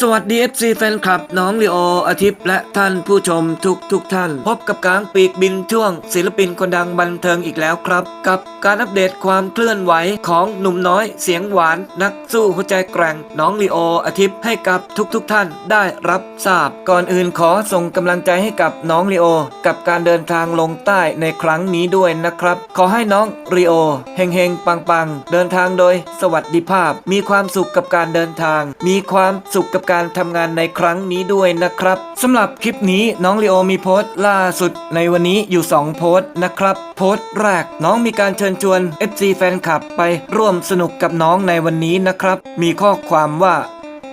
สวัสดี FC แฟนคลับน้องลีโออาทิตย์และท่านผู้ชมทุกทุกท่าน พบกับกลางปีกบินช่วง ศิลปินคนดังบันเทิงอีกแล้วครับ กับการอัปเดตความเคลื่อนไหวของหนุ่มน้อยเสียงหวาน นักสู้หัวใจแกร่งน้องลีโออาทิตย์ให้กับทุกทุกท่านได้รับทราบ ก่อนอื่นขอส่งกำลังใจให้กับน้องลีโอ กับการเดินทางลงใต้ในครั้งนี้ด้วยนะครับ ขอให้น้องลีโอเฮงเฮงปังปังๆเดินทางโดย สวัสดิภาพ มีความสุขกับการเดินทาง มีความสุขกับการทำงานในครั้งนี้ด้วยนะครับสำหรับคลิปนี้น้องลีโอมีโพสต์ล่าสุดในวันนี้อยู่ 2 โพสต์นะครับโพสต์แรกน้องมีการเชิญชวน FC แฟนคลับไปร่วมสนุกกับน้องในวันนี้นะครับ มีข้อความว่า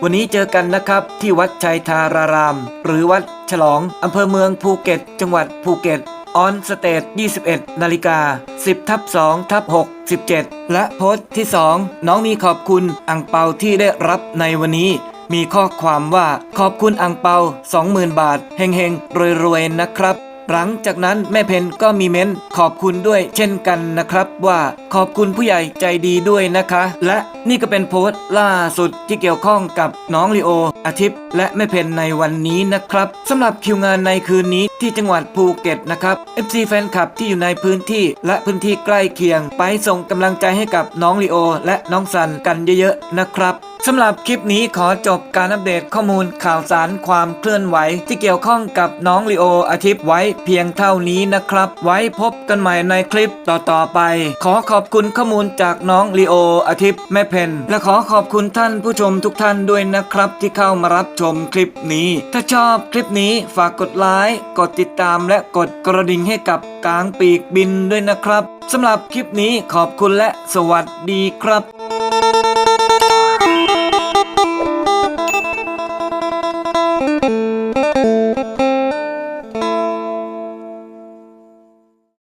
วันนี้เจอกันนะครับที่วัดชัยธาราราม หรือวัดฉลองอำเภอเมืองภูเก็ต จังหวัดภูเก็ตออนสเตท21 นาฬิกา 10ทับ2ทับ6 17 และโพสต์ที่ 2 น้องมีขอบคุณอังเปาที่ได้รับในวันนี้ มีข้อความว่าขอบคุณอังเปา 20,000 บาทเฮงเฮงรวยรวยๆนะครับ หลังจากนั้นแม่เพนก็มีเม้นขอบคุณด้วยเช่นกันนะครับว่า ขอบคุณผู้ใหญ่ใจดีด้วยนะคะ และนี่ก็เป็นโพสต์ล่าสุดที่เกี่ยวข้องกับน้องลีโอ อาทิตย์ และแม่เพนในวันนี้นะครับสำหรับคิวงานในคืนนี้ที่จังหวัดภูเก็ตนะครับ FC แฟนคลับที่อยู่ในพื้นที่และพื้นที่ใกล้เคียง ไปส่งกำลังใจให้กับน้องลีโอ และน้องซันกันเยอะๆนะครับสำหรับคลิปนี้ขอจบการอัปเดตข้อมูลข่าวสารความเคลื่อนไหว ที่เกี่ยวข้องกับน้องลีโออาทิตย์ไว้เพียงเท่านี้นะครับ ไว้พบกันใหม่ในคลิปต่อๆไป ขอขอบอบคุณข้อมูลจากน้องลีโออาทิตย์แม่เพนและขอขอบคุณท่านผู้ชมทุกท่านด้วยนะครับ ที่เข้ามารับชมคลิปนี้ ถ้าชอบคลิปนี้ฝากกดไลค์กดติดตามและกดกระดิ่งให้กับกลางปีกบินด้วยนะครับสำหรับคลิปนี้ขอบคุณและสวัสดีครับ